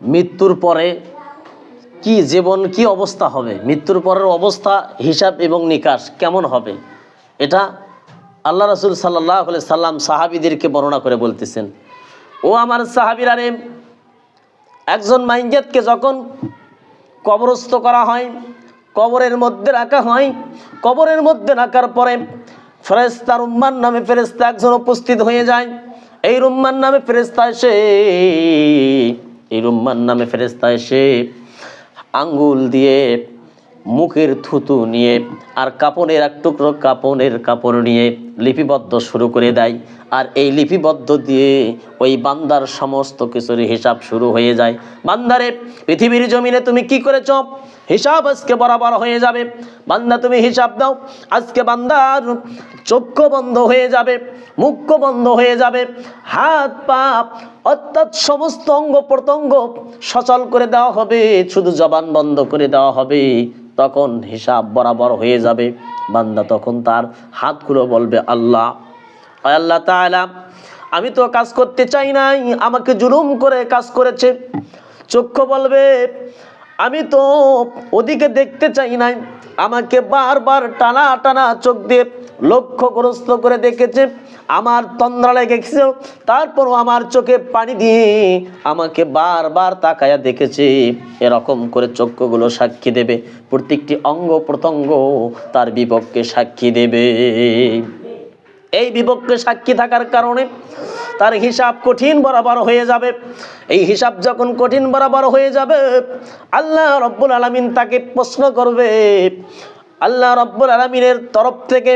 মৃত্যুর পরে কি জীবন, কি অবস্থা হবে? মৃত্যুর পরের অবস্থা, হিসাব এবং নিকাশ কেমন হবে? এটা আল্লাহ রসুল সাল্লাহ সাল্লাম সাহাবিদেরকে বর্ণনা করে বলতেছেন। ও আমার সাহাবিরা রে, একজন মাইঞ্জাতকে যখন কবরস্থ করা হয়, কবরের মধ্যে রাখা হয়, কবরের মধ্যে রাখার পরে ফেরেস্তা রুম্মান নামে ফেরেস্তা একজন উপস্থিত হয়ে যায়। এই রুম্মান নামে ফেরেস্তা এসে এই রুম্মান নামে ফেরেস্তা এসে আঙ্গুল দিয়ে মুখের থুতু নিয়ে আর কাপনের এক টুকরো কাপড়ের কাপড় নিয়ে লিপিবদ্ধ শুরু করে দেয়। আর এই লিপিবদ্ধ দিয়ে ওই বান্দার সমস্ত কিছুর হিসাব শুরু হয়ে যায়। বান্দারে, পৃথিবীর জমিনে তুমি কি করেছ? হিসাব আজকে বরাবর হয়ে যাবে। বান্দা, তুমি হিসাব দাও। আজকে বান্দার চক্ষু বন্ধ হয়ে যাবে, মুখ বন্ধ হয়ে যাবে। হাত, পা, অর্থাৎ সমস্ত অঙ্গ প্রত্যঙ্গ সচল করে দেওয়া হবে, শুধু জবান বন্ধ করে দেওয়া হবে। তখন হিসাব বরাবর হয়ে যাবে। বান্দা তখন তার হাতগুলো বলবে, আল্লাহ আল্লাহ তালা আমি তো কাজ করতে চাই নাই, আমাকে জুলুম করে কাজ করেছে। চক্ষু বলবে আমি তো ওদিকে দেখতে চাই নাই। আমাকে বারবার টানা টানা চোখ দিয়ে লক্ষ্যগ্রস্ত করে দেখেছে। আমার তন্দ্রা লেগেছে। তারপরও আমার চোখে পানি দিয়ে আমাকে বারবার তাকায়া দেখেছে। এরকম করে চক্ষুগুলো সাক্ষী দেবে। প্রত্যেকটি অঙ্গ প্রত্যঙ্গ তার বিপক্ষে সাক্ষী দেবে। এই বিপক্ষে সাক্ষী থাকার কারণে তার হিসাব কঠিন বরাবর হয়ে যাবে। এই হিসাব যখন কঠিন বরাবর হয়ে যাবে, আল্লাহ রব্বুল আলমিন তাকে প্রশ্ন করবে, আল্লাহ রব্বুল আলমিনের তরফ থেকে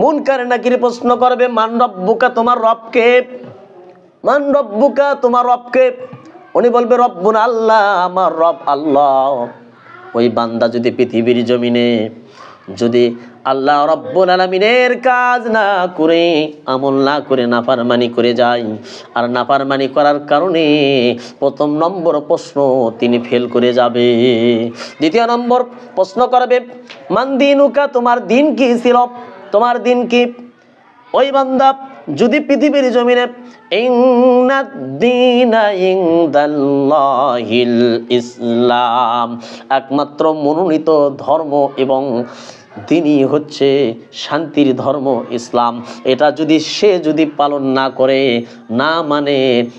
মুনকার নাকির প্রশ্ন করবে, মান রব্বুকা তোমার রবকে? মান রব্বুকা তোমার রবকে? উনি বলবে, রব্বুন আল্লাহ, আমার রব আল্লাহ। ওই বান্দা যদি পৃথিবীর জমিনে যদি আল্লাহ রব্বুল আলমিনের কাজ না করে, আমল না করে, নাফারমানি করে যায়, আর নাফারমানি করার কারণে প্রথম নম্বর প্রশ্ন তিনি ফেল করে যাবে। দ্বিতীয় নম্বর প্রশ্ন করবে, মান দিনুকা, তোমার দিন কি ছিল? তোমার দিন কি? ওই বান্দা, যদি পৃথিবীর জমিনে ইসলাম, একমাত্র মনোনীত ধর্ম এবং তিনি হচ্ছে শান্তির ধর্ম, ইসলাম। এটা যদি সে যদি পালন না করে, না মানে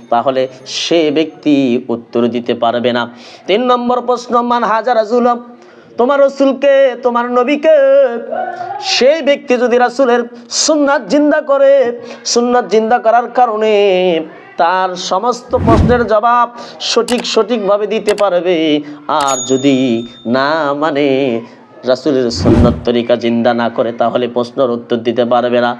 তাহলে সে ব্যক্তি উত্তর দিতে পারবে না। তিন নম্বর প্রশ্ন, মান হাজার জুলম, তোমার রসুলকে, তোমার নবীকে সেই ব্যক্তি যদি রাসুলের সুন্নাত জিন্দা করে, সুন্নাত জিন্দা করার কারণে তার সমস্ত প্রশ্নের জবাব সঠিক সঠিকভাবে দিতে পারবে। আর যদি না মানে রাসুলের সন্ন্যত তরিকা জিন্দা না করে তাহলে প্রশ্নের উত্তর দিতে পারবে না।